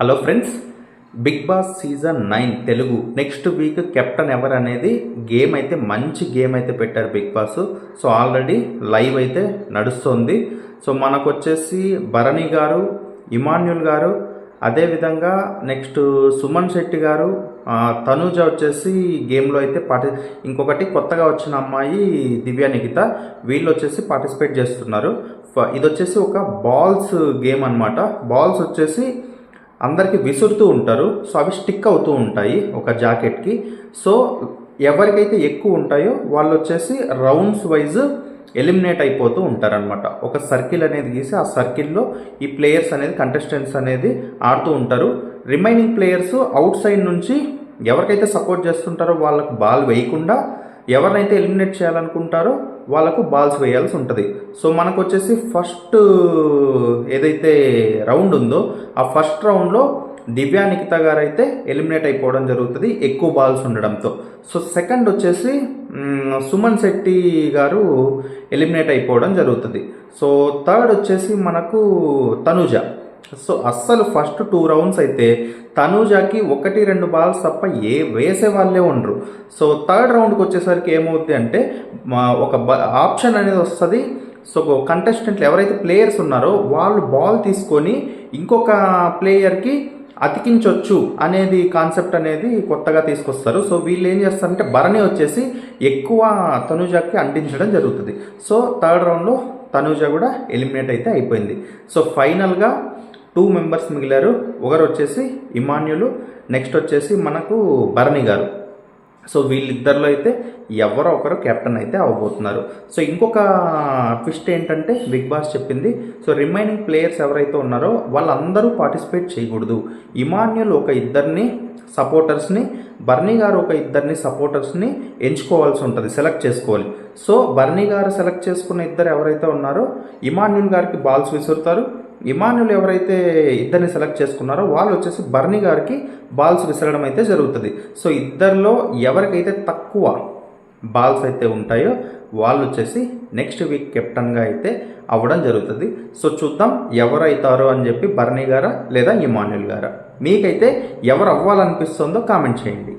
Hello friends Bigg Boss season nine Telugu next week captain ever అనేది game అయితే మంచి game అయితే పెట్టారు Bigg Boss. So already live అయితే నడుస్తుంది. సో మనకు వచ్చేసి భరణి గారు ఇమాన్యుల్ గారు అదేవిధంగా నెక్స్ట్ సుమన్ శెట్టి గారు తనూజ వచ్చేసి గేమ్లో అయితే పార్టి ఇంకొకటి కొత్తగా వచ్చిన అమ్మాయి దివ్య నిఖిత వీళ్ళు వచ్చేసి పార్టిసిపేట్ చేస్తున్నారు. ఇది వచ్చేసి ఒక బాల్స్ గేమ్ అన్నమాట. బాల్స్ వచ్చేసి అందరికీ విసురుతూ ఉంటారు సో అవి స్టిక్ అవుతూ ఉంటాయి ఒక జాకెట్కి. సో ఎవరికైతే ఎక్కువ ఉంటాయో వాళ్ళు వచ్చేసి రౌండ్స్ వైజ్ ఎలిమినేట్ అయిపోతూ ఉంటారనమాట ఒక సర్కిల్ అనేది గీసి ఆ సర్కిల్లో ఈ ప్లేయర్స్ అనేది కంటెస్టెంట్స్ అనేది ఆడుతూ ఉంటారు. రిమైనింగ్ ప్లేయర్స్ అవుట్ సైడ్ నుంచి ఎవరికైతే సపోర్ట్ చేస్తుంటారో వాళ్ళకు బాల్ వేయకుండా ఎవరినైతే ఎలిమినేట్ చేయాలనుకుంటారో వాళ్ళకు బాల్స్ వేయాల్సి ఉంటుంది. సో మనకు వచ్చేసి ఫస్ట్ ఏదైతే రౌండ్ ఉందో ఆ ఫస్ట్ రౌండ్లో దివ్యా నిఖిత గారు అయితే ఎలిమినేట్ అయిపోవడం జరుగుతుంది ఎక్కువ బాల్స్ ఉండడంతో. సో సెకండ్ వచ్చేసి సుమన్ శెట్టి గారు ఎలిమినేట్ అయిపోవడం జరుగుతుంది. సో థర్డ్ వచ్చేసి మనకు తనుజ. సో అస్సలు ఫస్ట్ టూ రౌండ్స్ అయితే తనూజాకి ఒకటి రెండు బాల్స్ తప్ప ఏ వేసే వాళ్ళే ఉండరు. సో థర్డ్ రౌండ్కి వచ్చేసరికి ఏమవుద్ది అంటే మా ఒక బ ఆప్షన్ అనేది వస్తుంది. సో కంటెస్టెంట్లు ఎవరైతే ప్లేయర్స్ ఉన్నారో వాళ్ళు బాల్ తీసుకొని ఇంకొక ప్లేయర్కి అతికించవచ్చు అనేది కాన్సెప్ట్ అనేది కొత్తగా తీసుకొస్తారు. సో వీళ్ళు ఏం చేస్తారంటే భరణి వచ్చేసి ఎక్కువ తనుజాకి అంటించడం జరుగుతుంది. సో థర్డ్ రౌండ్లో తనుజ కూడా ఎలిమినేట్ అయితే అయిపోయింది. సో ఫైనల్గా టూ మెంబర్స్ మిగిలారు. ఒకరు వచ్చేసి ఇమాన్యులు నెక్స్ట్ వచ్చేసి మనకు భరణి గారు. సో వీళ్ళిద్దరిలో అయితే ఎవరో ఒకరు కెప్టెన్ అయితే అవ్వబోతున్నారు సో ఇంకొక ట్విస్ట్ ఏంటంటే బిగ్ బాస్ చెప్పింది. సో రిమైనింగ్ ప్లేయర్స్ ఎవరైతే ఉన్నారో వాళ్ళందరూ పార్టిసిపేట్ చేయకూడదు. ఇమాన్యుల్ ఒక ఇద్దరిని సపోర్టర్స్ని బర్నీ గారు ఒక ఇద్దరిని సపోర్టర్స్ని ఎంచుకోవాల్సి ఉంటుంది సెలెక్ట్ చేసుకోవాలి. సో బర్నీ గారు సెలెక్ట్ చేసుకున్న ఇద్దరు ఎవరైతే ఉన్నారో ఇమాన్యుల్ గారికి బాల్స్ విసురుతారు. ఇమానులు ఎవరైతే ఇద్దరిని సెలెక్ట్ చేసుకున్నారో వాళ్ళు వచ్చేసి బర్నీ గారికి బాల్స్ విసరడం అయితే జరుగుతుంది. సో ఇద్దరిలో ఎవరికైతే తక్కువ బాల్స్ అయితే ఉంటాయో వాళ్ళు వచ్చేసి నెక్స్ట్ వీక్ కెప్టెన్గా అయితే అవ్వడం జరుగుతుంది. సో చూద్దాం ఎవరైతారో అని చెప్పి బర్నీ గారా లేదా ఇమాన్యుల్ గారా? మీకైతే ఎవరు అవ్వాలనిపిస్తుందో కామెంట్ చేయండి.